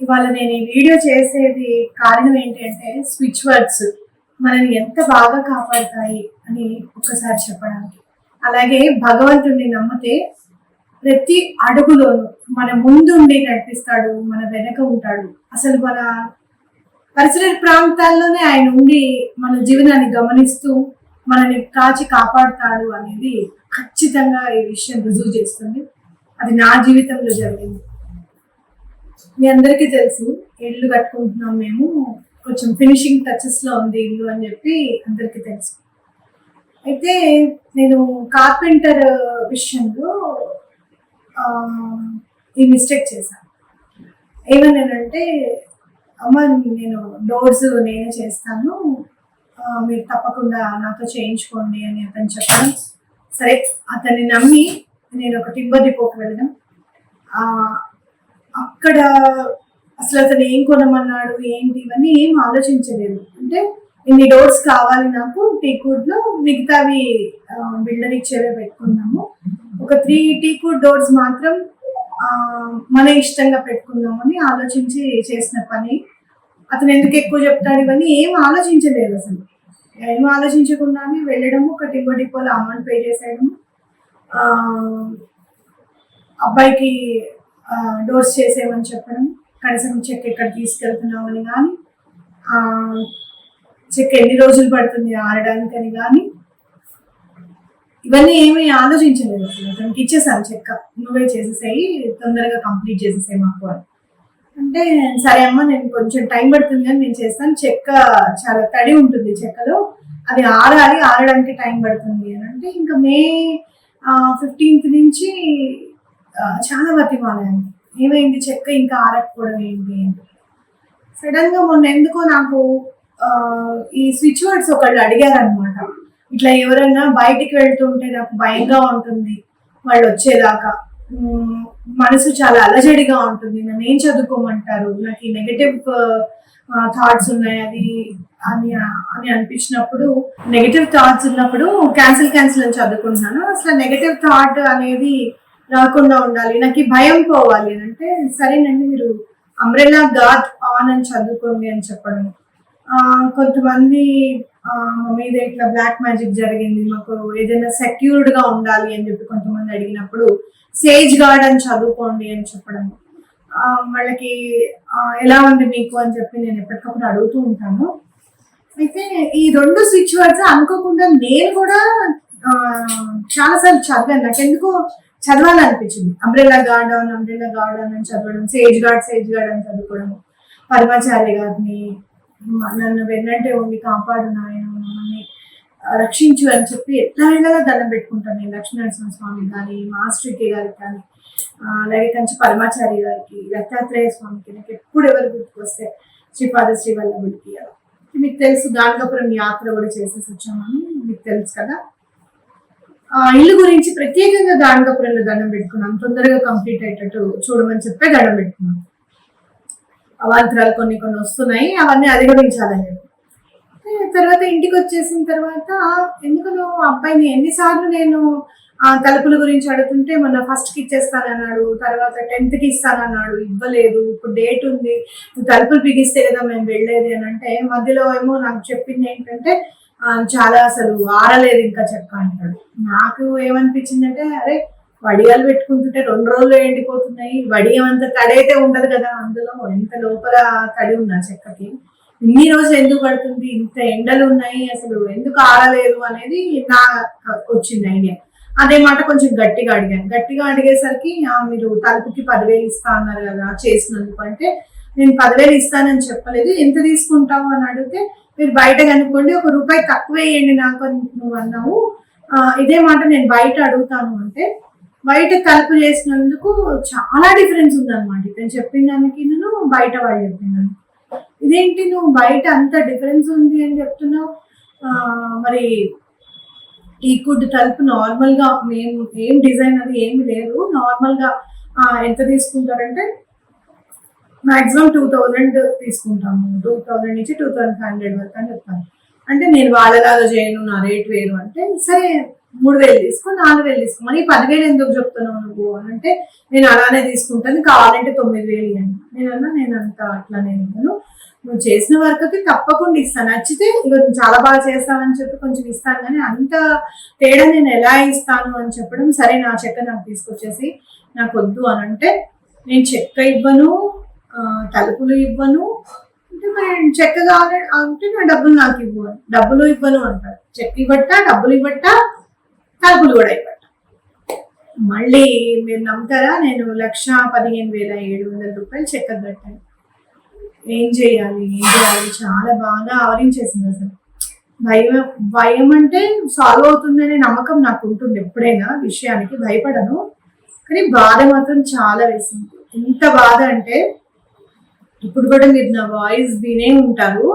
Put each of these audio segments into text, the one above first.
ఇవాళ నేను ఈ వీడియో చేసేది కారణం ఏంటంటే స్విచ్ వర్డ్స్ మనల్ని ఎంత బాగా కాపాడతాయి అని ఒక్కసారి చెప్పడానికి. అలాగే భగవంతుడిని నమ్మితే ప్రతి అడుగులోనూ మన ముందుండి నడిపిస్తాడు మన వెనక ఉంటాడు. అసలు మన పరిసర ప్రాంతాల్లోనే ఆయన ఉండి మన జీవనాన్ని గమనిస్తూ మనల్ని కాచి కాపాడుతాడు అనేది ఖచ్చితంగా ఈ విషయం రుజువు చేస్తుంది. అది నా జీవితంలో జరిగింది. మీ అందరికీ తెలుసు ఇల్లు కట్టుకుంటున్నాం మేము. కొంచెం ఫినిషింగ్ టచెస్లో ఉంది ఇల్లు అని చెప్పి అందరికీ తెలుసు. అయితే నేను కార్పెంటర్ విషయంలో ఈ మిస్టేక్ చేశాను. ఏమన్నానంటే అమ్మ నేను డోర్స్ నేనే చేస్తాను. మీరు తప్పకుండా నాతో చేయించుకోండి అని అతను చెప్పాను సరే అతన్ని నమ్మి నేను ఒక టింబర్ డిపోకి వెళ్ళడం అక్కడ అసలు అతను ఏం కొనమన్నాడు ఏంటి ఇవన్నీ ఏం ఆలోచించలేదు. అంటే ఇన్ని డోర్స్ కావాలి నాకు టీ లో మిగతావి బిల్డర్ ఇచ్చేవే పెట్టుకున్నాము. ఒక త్రీ టీకుడ్ డోర్స్ మాత్రం మన ఇష్టంగా పెట్టుకుందామని ఆలోచించి చేసిన పని. అతను ఎందుకు ఎక్కువ చెప్తాడు ఇవన్నీ ఏం ఆలోచించలేదు అసలు. ఏం ఆలోచించకుండానే వెళ్ళడము ఒక టింబో డిపోలో అమౌంట్ పే చేసేయడము. అబ్బాయికి డోర్స్ చేసేయమని చెప్పడం కనీసం చెక్ ఎక్కడ తీసుకెళ్తున్నామని కానీ చెక్ ఎన్ని రోజులు పడుతుంది ఆడడానికని కానీ ఇవన్నీ ఏమీ ఆలోచించలేదు. అసలు అతనికి ఇచ్చేసాను చెక్క. నువ్వే చేసేసాయి తొందరగా కంప్లీట్ చేసేసాయి మాకు అని. అంటే సరే అమ్మ నేను కొంచెం టైం పడుతుంది కానీ నేను చేస్తాను. చెక్క చాలా తడి ఉంటుంది చెక్కలో. అది ఆరాలి ఆరడానికి టైం పడుతుంది అని అంటే ఇంకా మే ఫిఫ్టీన్త్ నుంచి చాలా బతిమాలాను ఏమైంది? చెక్క ఇంకా ఆరకపోవడం ఏంటి? అని సడన్గా మొన్న ఎందుకో నాకు ఈ స్విచ్ వర్డ్స్ ఒకళ్ళు అడిగారు అనమాట ఇట్లా ఎవరైనా బయటికి వెళ్తుంటే నాకు భయంగా ఉంటుంది. వాళ్ళు వచ్చేదాకా మనసు చాలా అలజడిగా ఉంటుంది. నన్ను ఏం చదువుకోమంటారు? నాకు ఈ నెగటివ్ థాట్స్ ఉన్నాయి. అది అని అని అనిపించినప్పుడు నెగటివ్ థాట్స్ ఉన్నప్పుడు క్యాన్సిల్ క్యాన్సిల్ అని చదువుకుంటున్నాను. అసలు నెగటివ్ థాట్ అనేది రాకుండా ఉండాలి. నాకు భయం పోవాలి అని అంటే సరేనండి మీరు అంబ్రెలా గాడ్ ఆన్ అని చదువుకోండి అని చెప్పడం. కొంతమంది మా మీద ఇట్లా బ్లాక్ మ్యాజిక్ జరిగింది. మాకు ఏదైనా సెక్యూర్డ్గా ఉండాలి అని చెప్పి కొంతమంది అడిగినప్పుడు సేజ్ గార్డ్ అని చదువుకోండి అని చెప్పడం. వాళ్ళకి ఎలా ఉంది మీకు అని చెప్పి నేను ఎప్పటికప్పుడు అడుగుతూ ఉంటాను. అయితే ఈ రెండు స్విచ్ వర్డ్స్ అనుకోకుండా నేను కూడా చాలాసార్లు చదివాను. నాకు ఎందుకో చదవాలనిపించింది. అంబ్రెల్లా గార్డెన్ అంబ్రెల్లా గార్డ్ అని చదవడం సేజ్ గార్డ్ సేజ్ గార్డ్ అని చదువుకోవడం పరమాచార్య గారిని నన్ను వెన్నంటే ఉండి కాపాడు నాయన మమ్మల్ని రక్షించు అని చెప్పి ఎట్లా వెళ్ళాలో దండం పెట్టుకుంటాను నేను. లక్ష్మీనరసింహ స్వామి కానీ మాస్టర్కి గారికి కానీ అలాగే కంచి పరమాచారి గారికి దత్తాత్రేయ స్వామికి నాకు ఎప్పుడు ఎవరు గుర్తుకొస్తే శ్రీపాద శ్రీవల్లభుడికి మీకు తెలుసు గానగాపురం యాత్ర కూడా చేసేసి వచ్చామని మీకు తెలుసు కదా? ఇల్లు గురించి ప్రత్యేకంగా గానగాపురంలో దండం పెట్టుకున్నాం? తొందరగా కంప్లీట్ అయ్యేటట్టు చూడమని చెప్పే దండం పెట్టుకున్నాం. అవాంతరాలు కొన్ని కొన్ని వస్తున్నాయి అవన్నీ అధిగమించాలని చెప్పి. తర్వాత ఇంటికి వచ్చేసిన తర్వాత ఎందుకనో అబ్బాయిని ఎన్నిసార్లు నేను ఆ తలుపుల గురించి అడుగుతుంటే మొన్న ఫస్ట్కి ఇచ్చేస్తానన్నాడు తర్వాత టెన్త్కి ఇస్తానన్నాడు ఇవ్వలేదు ఇప్పుడు డేట్ ఉంది నువ్వు తలుపులు బిగిస్తే కదా మేము వెళ్ళేది అని అంటే మధ్యలో ఏమో నాకు చెప్పింది ఏంటంటే చాలా అసలు ఆరలేదు ఇంకా చెక్క అంటాడు. నాకు ఏమనిపించిందంటే అరే వడియాలు పెట్టుకుంటుంటే రెండు రోజులు ఎండిపోతున్నాయి. వడియం అంత తడి అయితే ఉండదు కదా అందులో. ఎంత లోపల తడి ఉన్నా చెక్కకి. ఇన్ని రోజులు ఎందుకు పడుతుంది? ఇంత ఎండలు ఉన్నాయి అసలు ఎందుకు ఆరలేదు అనేది నా వచ్చింది ఐడియా. అదే మాట కొంచెం గట్టిగా అడిగాను. గట్టిగా అడిగేసరికి మీరు తలుపుకి పదివేలు ఇస్తా అన్నారు కదా చేసినందుకు. అంటే నేను పదివేలు ఇస్తానని చెప్పలేదు. ఎంత తీసుకుంటావు అని అడిగితే మీరు బయట కనుక్కోండి ఒక రూపాయి తక్కువ వేయండి నాకు అని నువ్వు అన్నావు ఇదే మాట నేను బయట అడుగుతాను అంటే బయట తలుపు చేసినందుకు చాలా డిఫరెన్స్ ఉందన్నమాట. ఇతను చెప్పిన దానికి నేను బయట వాళ్ళు చెప్పినాను. ఇదేంటి నువ్వు బయట అంత డిఫరెన్స్ ఉంది అని చెప్తున్నావు? మరి ఈ కుడ్ తలుపు నార్మల్గా మేము ఏం డిజైన్ అది ఏమి లేదు. నార్మల్గా ఎంత తీసుకుంటారంటే మాక్సిమం టూ థౌజండ్ తీసుకుంటాము. టూ థౌజండ్ నుంచి టూ థౌజండ్ ఫైవ్ హండ్రెడ్ వరకు అని చెప్తాను. అంటే నేను వాళ్ళలాగా చేయను నా రేట్ వేరు అంటే సరే మూడు వేలు తీసుకో నాలుగు వేలు తీసుకో. మరి పదివేలు ఎందుకు చెప్తున్నావు నువ్వు అని అంటే నేను అలానే తీసుకుంటాను కావాలంటే తొమ్మిది వేలు ఇవ్వండి. నేను అన్నా నేను అంత అట్లానే ఉంటాను ఇవ్వను నువ్వు చేసిన వర్క్ అయితే తప్పకుండా ఇస్తాను నచ్చితే ఇక చాలా బాగా చేస్తానని చెప్పి కొంచెం ఇస్తాను కానీ అంత తేడా నేను ఎలా ఇస్తాను అని చెప్పడం సరే నా చెక్క నాకు తీసుకొచ్చేసి నాకు వద్దు అని అంటే నేను చెక్క ఇవ్వను. తలుపులు ఇవ్వను. అంటే మరి చెక్క కావాలి అంటే నా డబ్బులు నాకు ఇవ్వు డబ్బులు ఇవ్వను అంటాడు చెక్క ఇవ్వట్ట డబ్బులు ఇవ్వట తలుపులు కూడా ఇవ్వట? మళ్ళీ మీరు నమ్ముతారా? నేను లక్ష పదిహేను వేల ఏడు వందల రూపాయలు చెక్క కట్టాను. ఏం చేయాలి? ఏం చేయాలి? చాలా బాగా ఆవరించేసింది అసలు. భయం భయం అంటే సాల్వ్ అవుతుందనే నమ్మకం నాకు ఉంటుంది ఎప్పుడైనా విషయానికి. భయపడను. కానీ బాధ మాత్రం చాలా వేసింది. ఎంత బాధ అంటే ఇప్పుడు కూడా మీరు నా వాయిస్ వినే ఉంటారు.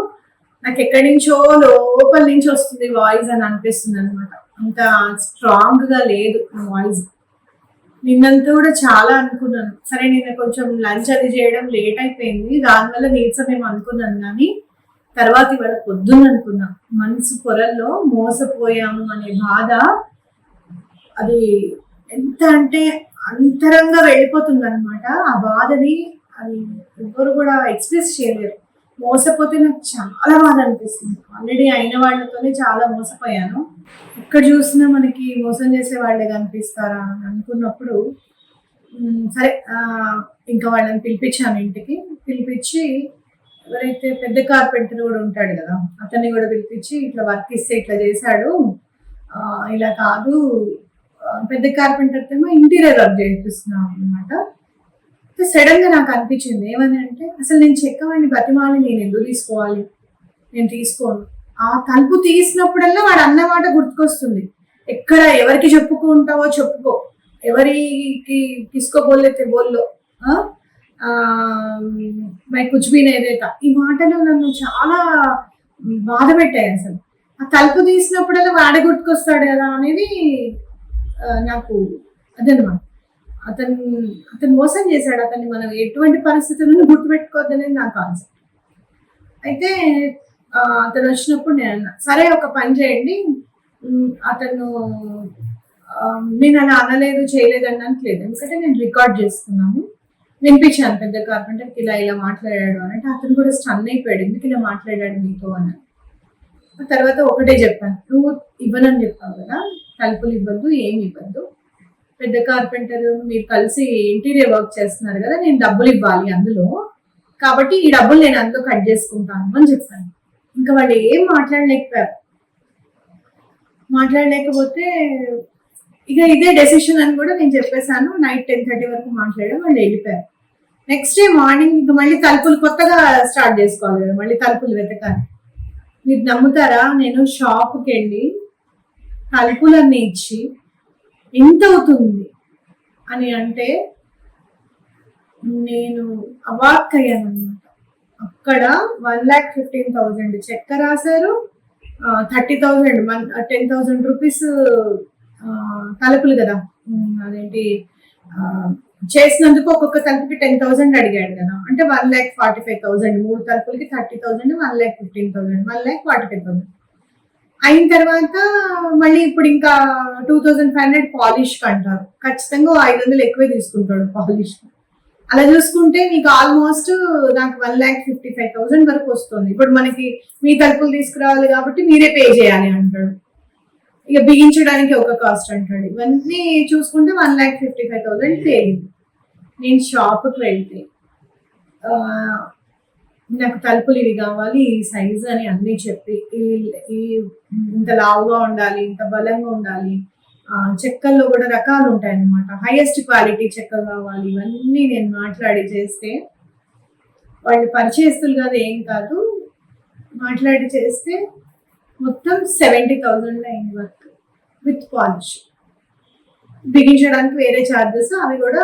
నాకు ఎక్కడి నుంచో లోపల నుంచి వస్తుంది వాయిస్ అని అనిపిస్తుంది అనమాట అంత స్ట్రాంగ్గా లేదు నా వాయిస్ నిన్నంతా కూడా చాలా అనుకున్నాను. సరే నిన్న కొంచెం లంచ్ అది చేయడం లేట్ అయిపోయింది. దానివల్ల నీరసం మేము అనుకున్నాను కానీ తర్వాత ఇవాళ పొద్దున్న అనుకున్నా. మనసు పొరల్లో మోసపోయాము అనే బాధ అది ఎంత అంటే అంతరంగా వెళ్ళిపోతుంది అనమాట ఆ బాధని అది ఎవ్వరు కూడా ఎక్స్ప్రెస్ చేయలేరు. మోసపోతే నాకు చాలా బాధ అనిపిస్తుంది. ఆల్రెడీ అయిన వాళ్ళతోనే చాలా మోసపోయాను. ఎక్కడ చూసినా మనకి మోసం చేసే వాళ్ళే కనిపిస్తారా అని అనుకున్నప్పుడు సరే ఇంకా వాళ్ళని పిలిపించాను ఇంటికి. పిలిపించి ఎవరైతే పెద్ద కార్పెంటర్ కూడా ఉంటాడు కదా అతన్ని కూడా పిలిపించి ఇట్లా వర్క్ ఇస్తే ఇట్లా చేశాడు. ఇలా కాదు. పెద్ద కార్పెంటర్ ఏమో ఇంటీరియర్ వర్క్ చేపిస్తున్నాం అనమాట సడన్గా నాకు అనిపించింది. ఏమని అంటే అసలు నేను చెక్కవాడిని బతిమాలి నేను ఎందుకు తీసుకోవాలి? నేను తీసుకోను. ఆ తలుపు తీసినప్పుడల్లా వాడు అన్నమాట గుర్తుకొస్తుంది. ఎక్కడ ఎవరికి చెప్పుకుంటావో చెప్పుకో. ఎవరికి తీసుకోబోలేతే బోల్లో. మై కుచ్బీన్ ఏదైతే. ఈ మాటలు నన్ను చాలా బాధ పెట్టాయి అసలు. ఆ తలుపు తీసినప్పుడల్లా వాడే గుర్తుకొస్తాడు కదా అనేది నాకు అదనమాట అతను అతను మోసం చేశాడు. అతన్ని మనం ఎటువంటి పరిస్థితులను గుర్తుపెట్టుకోవద్దనేది నా కాన్సెప్ట్ అయితే అతను వచ్చినప్పుడు నేను అన్నా సరే ఒక పని చేయండి. అతను నేను అలా అనలేదు చేయలేదు అనడానికి లేదు. ఎందుకంటే నేను రికార్డ్ చేసుకున్నాను వినిపించాను పెద్ద కార్పెంటర్కి ఇలా ఇలా మాట్లాడాడు అని అంటే అతను కూడా స్టన్ అయిపోయాడు. ఎందుకు ఇలా మాట్లాడాడు మీతో అని. తర్వాత ఒకటే చెప్పాను. నువ్వు ఇవ్వనని చెప్పావు కదా. తలుపులు ఇవ్వద్దు ఏమి ఇవ్వద్దు. పెద్ద కార్పెంటర్ మీరు కలిసి ఇంటీరియర్ వర్క్ చేస్తున్నారు కదా నేను డబ్బులు ఇవ్వాలి అందులో. కాబట్టి ఈ డబ్బులు నేను అందులో కట్ చేసుకుంటాను అని చెప్పాను. ఇంకా వాళ్ళు ఏం మాట్లాడలేకపోయారు. మాట్లాడలేకపోతే ఇక ఇదే డెసిషన్ అని కూడా నేను చెప్పేశాను. నైట్ టెన్ థర్టీ వరకు మాట్లాడాం వాళ్ళు వెళ్ళిపోయారు. నెక్స్ట్ డే మార్నింగ్ ఇంకా మళ్ళీ తలుపులు కొత్తగా స్టార్ట్ చేసుకోవాలి కదా మళ్ళీ తలుపులు వెతకాలి. మీరు నమ్ముతారా? నేను షాప్కి వెళ్ళి తలుపులన్నీ ఇచ్చి ఎంత అవుతుంది అని అంటే నేను అవాక్ అయ్యాను అనమాట అక్కడ వన్ ల్యాక్ ఫిఫ్టీన్ థౌజండ్ చెక్క రాశారు. థర్టీ థౌజండ్ మన్ టెన్ థౌజండ్ రూపీస్ తలుపులు కదా. అదేంటి చేసినందుకు ఒక్కొక్క తలుపుకి టెన్ థౌసండ్ అడిగాడు కదా. అంటే one lakh forty five thousand మూడు తలుపులకి thirty thousand one lakh fifteen thousand one lakh forty five thousand అయిన తర్వాత మళ్ళీ ఇప్పుడు ఇంకా two thousand five hundred polish అంటారు ఖచ్చితంగా ఐదు వందలు ఎక్కువే తీసుకుంటాడు పాలిష్. అలా చూసుకుంటే మీకు ఆల్మోస్ట్ నాకు one lakh fifty five thousand వరకు వస్తుంది. ఇప్పుడు మనకి మీ తలుపులు తీసుకురావాలి కాబట్టి మీరే పే చేయాలి అంటాడు. ఇక బిగించడానికి ఒక కాస్ట్ అంటాడు. ఇవన్నీ చూసుకుంటే one lakh fifty five thousand తేలింది. నేను షాప్కి వెళ్తే నాకు తలుపులు ఇవి కావాలి ఈ సైజ్ అని అన్నీ చెప్పి ఈ- ఈ ఇంత లావుగా ఉండాలి ఇంత బలంగా ఉండాలి చెక్కల్లో కూడా రకాలు ఉంటాయి అన్నమాట హైయెస్ట్ క్వాలిటీ చెక్క కావాలి ఇవన్నీ నేను మాట్లాడి చేస్తే వాళ్ళు పరిచయస్తులు కాదు ఏం కాదు మాట్లాడి చేస్తే మొత్తం సెవెంటీ థౌజండ్ అయింది వర్క్ విత్ పాలిష్ బిగించడానికి వేరే ఛార్జెస్ అవి కూడా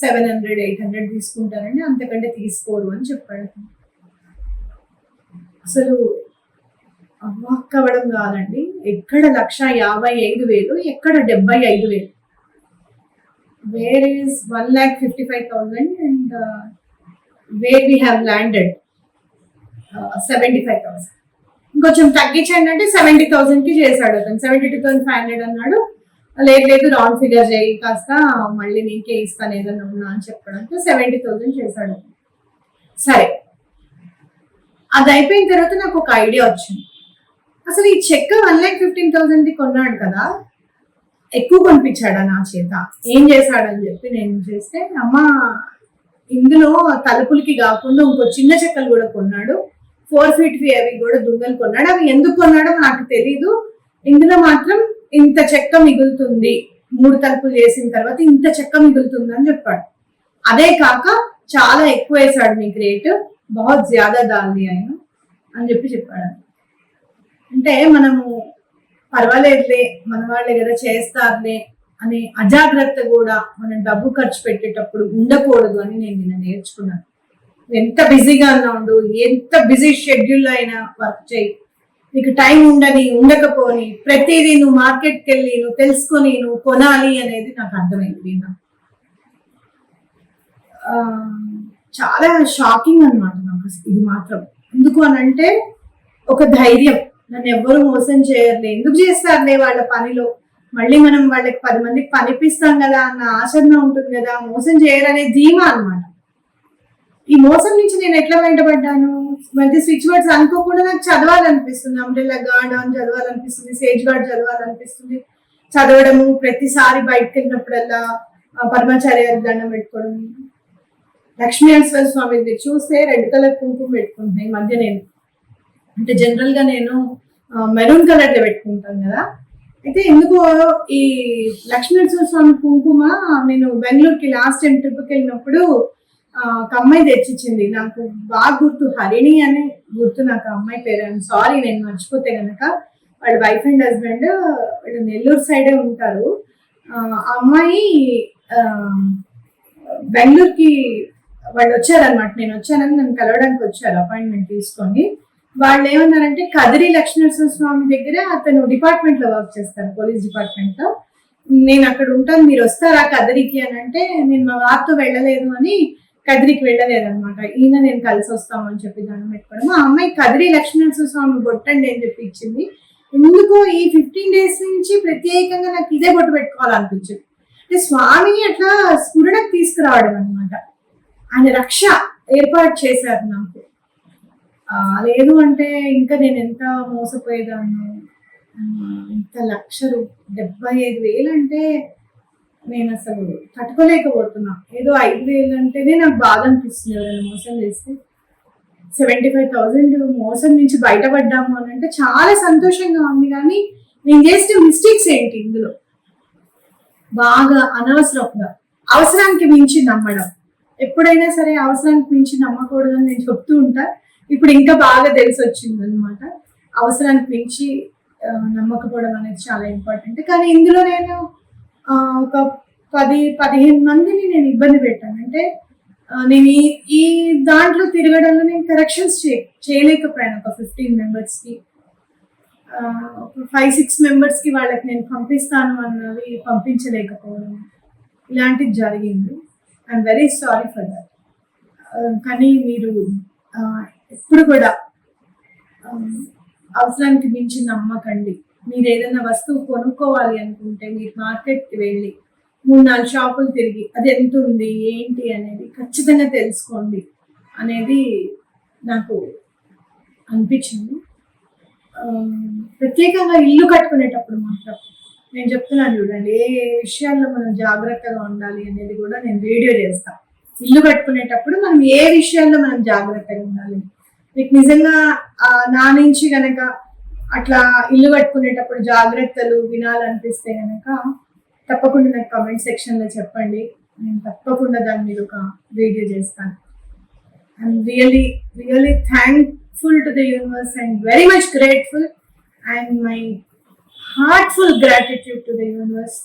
సెవెన్ హండ్రెడ్ ఎయిట్ హండ్రెడ్ తీసుకుంటారండి. అంతకంటే తీసుకోరు అని చెప్పాడు. అసలు అవ్వక్కవడం అవ్వడం కాదండి. ఎక్కడ లక్ష యాభై ఐదు వేలు ఎక్కడ డెబ్బై ఐదు వేలు. Where is one lakh fifty five thousand and where we have landed seventy five thousand ఇంకొంచెం తగ్గించండి అంటే సెవెంటీ థౌసండ్కి చేశాడు అతను. Seventy two thousand five hundred అన్నాడు. లేదు లేదు రౌండ్ ఫిగర్ చేయి కాస్త మళ్ళీ నీకే ఇస్తాను ఏదైనా ఉన్నా అని చెప్పడంతో సెవెంటీ థౌసండ్ చేశాడు. సరే. అది అయిపోయిన తర్వాత నాకు ఒక ఐడియా వచ్చింది. అసలు ఈ చెక్క వన్ ల్యాక్ ఫిఫ్టీన్ థౌజండ్ది కొన్నాడు కదా. ఎక్కువ కొనిపించాడా నా చేత. ఏం చేశాడని చెప్పి నేను చేస్తే అమ్మ ఇందులో తలుపులకి కాకుండా ఇంకో చిన్న చెక్కలు కూడా కొన్నాడు. ఫోర్ ఫీట్ అవి కూడా దుంగలు కొన్నాడు. అవి ఎందుకు కొన్నాడో నాకు తెలీదు. ఇందులో మాత్రం ఇంత చెక్క మిగులుతుంది మూడు తలుపులు చేసిన తర్వాత ఇంత చెక్క మిగులుతుంది అని చెప్పాడు. అదే కాక చాలా ఎక్కువ వేసాడు మీకు రేటు బహుత్ జ్యాదా దాన్ని ఆయన అని చెప్పి చెప్పాడు. అంటే మనము పర్వాలేదులే మన వాళ్ళే కదా చేస్తారులే అని అజాగ్రత్త కూడా మనం డబ్బు ఖర్చు పెట్టేటప్పుడు ఉండకూడదు అని నేను నిన్న నేర్చుకున్నాను. ఎంత బిజీగా ఉన్నా ఉండు ఎంత బిజీ షెడ్యూల్ అయినా వర్క్ చేయి నీకు టైం ఉండని ఉండకపోని ప్రతిదీ నువ్వు మార్కెట్కి వెళ్ళి నువ్వు తెలుసుకొని నువ్వు కొనాలి అనేది నాకు అర్థమైంది నిన్న చాలా షాకింగ్ అన్నమాట నాకు ఇది మాత్రం. ఎందుకు అని అంటే ఒక ధైర్యం. నన్ను ఎవ్వరు మోసం చేయరులే. ఎందుకు చేస్తారులే వాళ్ళ పనిలో? మళ్ళీ మనం వాళ్ళకి పది మందికి పనిపిస్తాం కదా అన్న ఆచరణ ఉంటుంది కదా. మోసం చేయరనే ధీమా అన్నమాట. ఈ మోసం నుంచి నేను ఎట్లా బయటపడ్డాను? అంటే స్విచ్ వర్డ్స్ అనుకోకుండా నాకు చదవాలనిపిస్తుంది. అంబ్రెల్లా గార్డ్ అని చదవాలనిపిస్తుంది సేజ్ గార్డ్ చదవాలనిపిస్తుంది. చదవడము ప్రతిసారి బయటకు వెళ్ళినప్పుడల్లా పరమాచార్య దండం పెట్టుకోవడం. లక్ష్మీ నరసింహ స్వామి చూస్తే రెడ్ కలర్ కుంకుమ పెట్టుకుంటాను ఈ మధ్య నేను. అంటే జనరల్గా నేను మెరూన్ కలర్లో పెట్టుకుంటాను కదా. అయితే ఎందుకో ఈ లక్ష్మీ నరసింహ స్వామి కుంకుమ నేను బెంగళూరుకి లాస్ట్ టైం ట్రిప్కి వెళ్ళినప్పుడు ఒక అమ్మాయి తెచ్చిచ్చింది. నాకు బాగా గుర్తు. హరిణి అనే గుర్తు నాకు అమ్మాయి పేరు. సారీ నేను మర్చిపోతే కనుక వాళ్ళ వైఫ్ అండ్ హస్బెండ్ వాళ్ళు నెల్లూరు సైడే ఉంటారు. ఆ అమ్మాయి బెంగళూరుకి వాళ్ళు వచ్చారనమాట నేను వచ్చానని నన్ను కలవడానికి వచ్చారు అపాయింట్మెంట్ తీసుకొని. వాళ్ళు ఏమన్నారంటే కదిరి లక్ష్మీనరసింహ స్వామి దగ్గర అతను డిపార్ట్మెంట్లో వర్క్ చేస్తారు పోలీస్ డిపార్ట్మెంట్లో నేను అక్కడ ఉంటాను మీరు వస్తారా కదిరికి అని అంటే నేను మా వారితో వెళ్ళలేదు అని కదిరికి వెళ్ళలేదు అనమాట ఈయన నేను కలిసి వస్తాము అని చెప్పి దండం పెట్టుకోవడం. ఆ అమ్మాయి కదిరి లక్ష్మీనరసింహ స్వామి బొట్టండి అని చెప్పి ఇచ్చింది ఎందుకు ఈ ఫిఫ్టీన్ డేస్ నుంచి ప్రత్యేకంగా నాకు ఇదే బొట్టు పెట్టుకోవాలనిపించింది. అంటే స్వామిని అట్లా స్ఫురణకు తీసుకురావడం అనమాట ఆయన రక్ష ఏర్పాటు చేశారు నాకు. లేదు అంటే ఇంకా నేను ఎంత మోసపోయేదాన్ని. ఇంత లక్ష రూ డెబ్బై ఐదు వేలు అంటే నేను అసలు తట్టుకోలేకపోతున్నా. ఏదో ఐదు వేలు అంటేనే నాకు బాధ అనిపిస్తుంది. ఎవరైనా మోసం చేస్తే సెవెంటీ ఫైవ్ థౌజండ్ మోసం నుంచి బయటపడ్డాము అని అంటే చాలా సంతోషంగా ఉంది. కానీ నేను చేసిన మిస్టేక్స్ ఏంటి ఇందులో? బాగా అనవసరంగా అవసరానికి మించి నమ్మడం. ఎప్పుడైనా సరే అవసరానికి మించి నమ్మకూడదని నేను చెప్తూ ఉంటా. ఇప్పుడు ఇంకా బాగా తెలిసి వచ్చింది అనమాట అవసరానికి మించి నమ్మకపోవడం అనేది చాలా ఇంపార్టెంట్. కానీ ఇందులో నేను ఒక పది పదిహేను మందిని నేను ఇబ్బంది పెట్టాను. అంటే నేను ఈ ఈ దాంట్లో తిరగడంలో నేను కరెక్షన్స్ చే చేయలేకపోయాను ఒక ఫిఫ్టీన్ మెంబర్స్కి ఒక ఫైవ్ సిక్స్ మెంబర్స్కి వాళ్ళకి నేను పంపిస్తాను అన్నది పంపించలేకపోవడం ఇలాంటిది జరిగింది. I'm very sorry for that కానీ మీరు ఎప్పుడు కూడా అవసరానికి మించి నమ్మకండి. మీరు ఏదైనా వస్తువు కొనుక్కోవాలి అనుకుంటే మీరు మార్కెట్కి వెళ్ళి మూడు నాలుగు షాపులు తిరిగి అది ఎంత ఉంది ఏంటి అనేది ఖచ్చితంగా తెలుసుకోండి అనేది నాకు అనిపించింది. ప్రత్యేకంగా ఇల్లు కట్టుకునేటప్పుడు మాత్రం నేను చెప్తున్నాను చూడండి ఏ విషయాల్లో మనం జాగ్రత్తగా ఉండాలి అనేది కూడా నేను వీడియో చేస్తాను ఇల్లు కట్టుకునేటప్పుడు మనం ఏ విషయాల్లో మనం జాగ్రత్తగా ఉండాలి? మీకు నిజంగా నా నుంచి కనుక అట్లా ఇల్లు కట్టుకునేటప్పుడు జాగ్రత్తలు వినాలనిపిస్తే కనుక తప్పకుండా నాకు కమెంట్ సెక్షన్లో చెప్పండి. నేను తప్పకుండా దాని మీద ఒక వీడియో చేస్తాను. I'm really really thankful to the universe and very much grateful and my heartful gratitude to the universe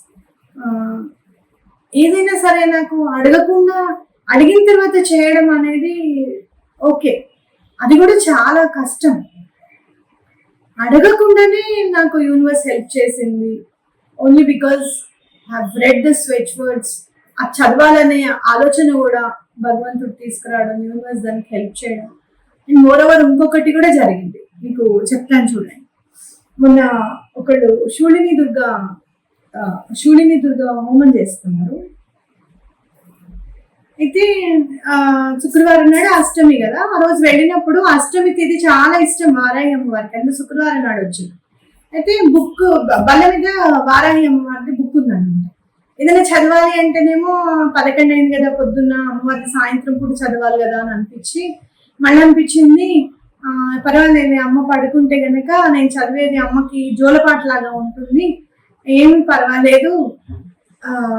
ఏదైనా సరే నాకు అడగకుండా అడిగిన తర్వాత చేయడం అనేది ఓకే అది కూడా చాలా కష్టం. అడగకుండానే నాకు యూనివర్స్ హెల్ప్ చేసింది. Only because have read the switch words ఆ చదవాలనే ఆలోచన కూడా భగవంతుడు తీసుకురావడం యూనివర్స్ దానికి హెల్ప్ చేయడం. అండ్ మోర్ ఓవర్ ఇంకొకటి కూడా జరిగింది. మీకు చెప్తాను చూడండి. మొన్న ఒకళ్ళు శూలిని దుర్గా ఆ, శూలిని దుర్గా హోమం చేస్తున్నారు. అయితే శుక్రవారం నాడు అష్టమి కదా. ఆ రోజు వెళ్ళినప్పుడు అష్టమి తిథి చాలా ఇష్టం వారాహి అమ్మవారికి. అంటే శుక్రవారం నాడు వచ్చింది. అయితే బుక్ బల్ల మీద వారాహి అమ్మవారికి బుక్ ఉందన్నమాట. ఏదైనా చదవాలి అంటేనేమో పదకొండు అయింది కదా పొద్దున్న అమ్మవారికి సాయంత్రం పూట చదవాలి కదా అని అనిపించి మళ్ళీ అనిపించింది పర్వాలేదు అమ్మ పడుకుంటే గనక నేను చదివేది అమ్మకి జోలపాట లాగా ఉంటుంది. ఏం పర్వాలేదు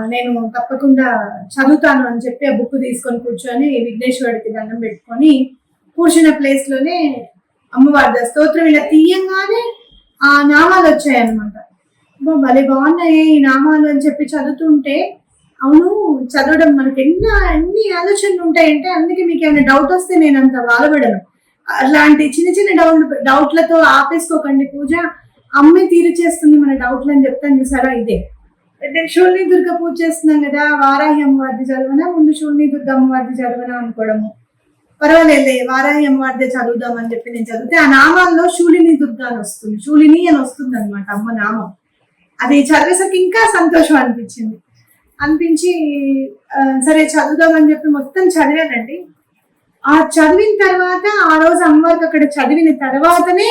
నేను తప్పకుండా చదువుతాను అని చెప్పి ఆ బుక్ తీసుకొని కూర్చొని విఘ్నేశ్వరుడికి దండం పెట్టుకొని కూర్చున్న ప్లేస్లోనే అమ్మవారి స్తోత్రం ఇలా తీయంగానే ఆ నామాలు వచ్చాయి అనమాట భలే బాగున్నాయి ఈ నామాలు అని చెప్పి చదువుతుంటే అవును చదవడం మనకి ఎన్ని ఎన్ని ఆలోచనలు ఉంటాయంటే అందుకే మీకు ఏమైనా డౌట్ వస్తే నేను అంత బాధపడను అలాంటి చిన్న చిన్న డౌట్ డౌట్లతో ఆపేసుకోకండి పూజ. అమ్మే తీరు చేస్తుంది మన డౌట్లు అని చెప్తాను చూసారా? ఇదే. అయితే శూల్ని దుర్గ పూజ చేస్తున్నాం కదా వారాహి అమ్మవారిది చదవనా ముందు షూల్ని దుర్గ అమ్మవారిది చదవనా అనుకోవడము. పర్వాలేదులే వారాహి అమ్మవారిదే చదువుదాం అని చెప్పి నేను చదివితే ఆ నామాల్లో శూలిని దుర్గ అని వస్తుంది. శూలిని అని వస్తుంది అనమాట అమ్మ నామం. అది చదివేసరికి ఇంకా సంతోషం అనిపించింది. అనిపించి సరే చదువుదామని చెప్పి మొత్తం చదివానండి. ఆ చదివిన తర్వాత ఆ రోజు అమ్మవారికి అక్కడ చదివిన తర్వాతనే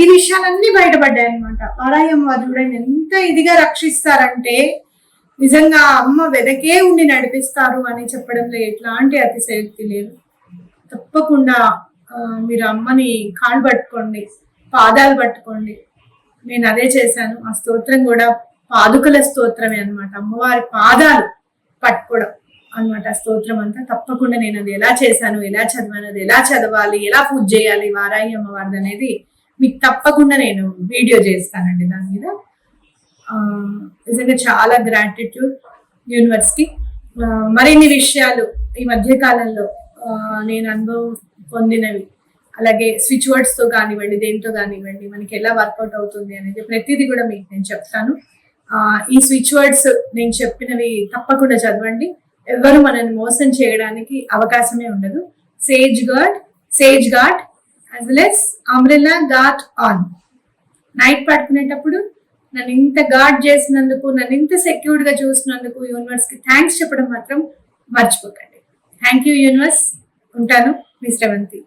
ఈ విషయాలన్నీ బయటపడ్డాయి అనమాట వారాయమ్మ చూడండి ఎంత ఇదిగా రక్షిస్తారంటే నిజంగా అమ్మ వెదకే ఉండి నడిపిస్తారు అని చెప్పడంలో ఎట్లాంటి అతిశయోక్తి లేదు. తప్పకుండా మీరు అమ్మని కాళ్ళు పట్టుకోండి పాదాలు పట్టుకోండి. నేను అదే చేశాను. ఆ స్తోత్రం కూడా పాదుకల స్తోత్రమే అన్నమాట. అమ్మవారి పాదాలు పట్టుకోవడం అన్నమాట ఆ స్తోత్రం అంతా. తప్పకుండా నేను అది ఎలా చేశాను ఎలా చదివాను అది ఎలా చదవాలి ఎలా పూజ చేయాలి వారాయి అమ్మవారిది అనేది మీకు తప్పకుండా నేను వీడియో చేస్తానండి దాని మీద. నిజంగా చాలా గ్రాటిట్యూడ్ యూనివర్స్కి మరిన్ని విషయాలు ఈ మధ్య కాలంలో నేను అనుభవం పొందినవి. అలాగే స్విచ్ వర్డ్స్తో కానివ్వండి దేంతో కానివ్వండి మనకి ఎలా వర్కౌట్ అవుతుంది అనేది ప్రతిదీ కూడా మీకు నేను చెప్తాను. ఈ స్విచ్ వర్డ్స్ నేను చెప్పినవి తప్పకుండా చదవండి. ఎవరు మనల్ని మోసం చేయడానికి అవకాశమే ఉండదు. Sage god sage god as well as umbrella got on night పడుకునేటప్పుడు నన్ను ఇంత గార్డ్ చేసినందుకు నన్ను ఇంత సెక్యూర్డ్గా చూసినందుకు యూనివర్స్కి థ్యాంక్స్ చెప్పడం మాత్రం మర్చిపోకండి. థ్యాంక్ యూ యూనివర్స్ ఉంటాను. మీ శ్రవంతి.